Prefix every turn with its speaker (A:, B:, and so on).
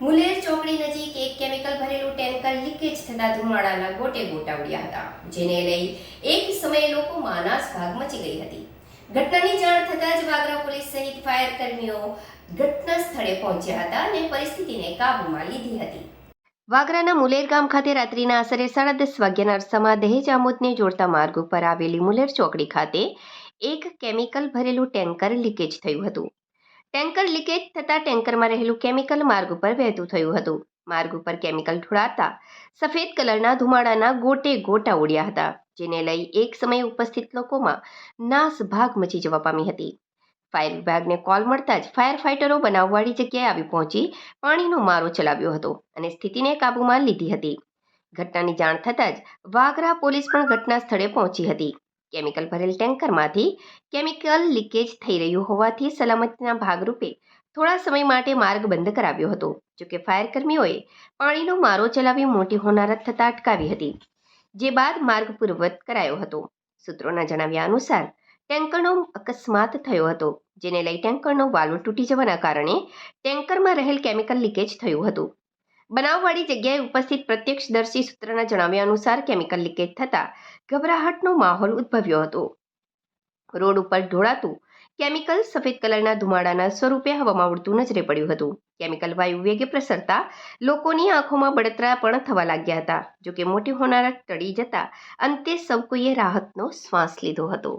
A: મુલેર ચોકડી નજીક એક કેમિકલ ભરેલું ટેન્કર લીકેજ થતા ધુમાડાના ગોટે ગોટા ઉડ્યા હતા, જેને લઈ એક સમયે લોકોમાં નાસભાગ મચી ગઈ હતી. ઘટનાની જાણ થતાં જ વાગરા પોલીસ સહિત ફાયર કર્મીઓ ઘટના સ્થળે પહોંચ્યા હતા અને પરિસ્થિતિને કાબૂમાં લીધી હતી. વાગરાના મુલેર ગામ ખાતે રાત્રિના આશરે સાડા દસ વાગ્યાના અરસામાં દહેજ આમોદને જોડતા માર્ગ ઉપર આવેલી મુલેર ચોકડી ખાતે એક કેમિકલ ભરેલું ટેન્કર લીકેજ થયું હતું. ટેન્કર લીકેજ થતાં ટેન્કરમાં રહેલું કેમિકલ માર્ગ ઉપર વહેતું થયું હતું. માર્ગ ઉપર કેમિકલ ઢોળાતા સફેદ કલરના ધુમાડાના ગોટે ગોટા ઉડ્યા હતા, જેને લઈ એક સમયે ઉપસ્થિત લોકોમાં નાસભાગ મચી જવા પામી હતી. ફાયર વિભાગને કોલ મળતા જ ફાયર ફાઇટરો બનાવવાળી જગ્યાએ આવી પહોંચી પાણીનો મારો ચલાવ્યો હતો અને સ્થિતિને કાબૂમાં લીધી હતી. ઘટનાની જાણ થતાં જ વાગરા પોલીસ પણ ઘટના સ્થળે પહોંચી હતી. કેમિકલ ભરેલ ટેન્કરમાંથી કેમિકલ લીકેજ થઈ રહ્યું હોવાથી સલામતીના ભાગરૂપે થોડા સમય માટે માર્ગ બંધ કરાવ્યો હતો. જોકે ફાયર કર્મીઓએ પાણીનો મારો ચલાવી મોટી હોનારત થતાં અટકાવી હતી, જે બાદ માર્ગ પૂર્વવત કરાયો હતો. સૂત્રોના જણાવ્યા અનુસાર, ટેન્કરનો અકસ્માત થયો હતો, જેને લઈ ટેન્કરનો વાલ્વ તૂટી જવાના કારણે ટેન્કરમાં રહેલ કેમિકલ લીકેજ થયું હતું. બનાવવાળી જગ્યાએ ઉપસ્થિત પ્રત્યક્ષદર્શી સૂત્રના જણાવ્યા અનુસાર કેમિકલ લીકેજ થતાં ગભરાહટનો માહોલ ઉદ્ભવ્યો હતો. રોડ ઉપર ઢોળાતું કેમિકલ સફેદ કલરના ધુમાડાના સ્વરૂપે હવામાં ઉડતું નજરે પડ્યું હતું. કેમિકલ વાયુ વેગે પ્રસરતા લોકોની આંખોમાં બળતરા પણ થવા લાગ્યા હતા, જોકે મોટી હોનારત ટળી જતા અંતે સૌ કોઈએ રાહતનો શ્વાસ લીધો હતો.